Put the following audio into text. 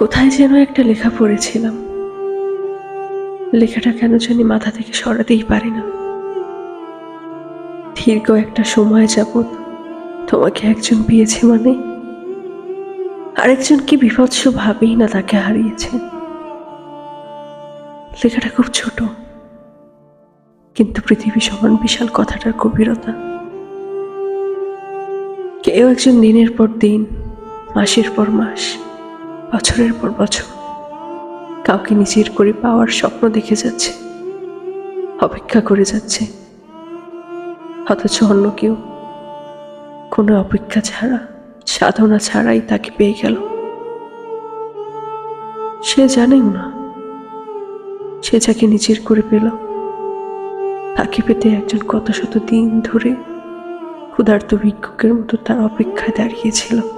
কোথায় যেন একটা লেখা পড়েছিলাম। লেখাটা কেন জানি মাথা থেকে সরাতেই পারি না। দীর্ঘ একটা সময় যাবৎ তোমাকে একজন পেয়েছে মানে? আরেকজন কি বিভৎস ভাবেই না তাকে হারিয়েছে? লেখাটা খুব ছোট, কিন্তু পৃথিবী সমান বিশাল কথাটার গভীরতা। কেউ একজন দিনের পর দিন, মাসের পর মাস বছরের পর বছর কাউকে নিজের করে পাওয়ার স্বপ্ন দেখে যাচ্ছে, অপেক্ষা করে যাচ্ছে। অথচ অন্য কেউ কোনো অপেক্ষা ছাড়া, সাধনা ছাড়াই তাকে পেয়ে গেল। সে জানেও না, সে যাকে নিজের করে পেল, তাকে পেতে একজন কত শত দিন ধরে ক্ষুধার্ত ভিক্ষুকের মতো তার অপেক্ষায় দাঁড়িয়েছিল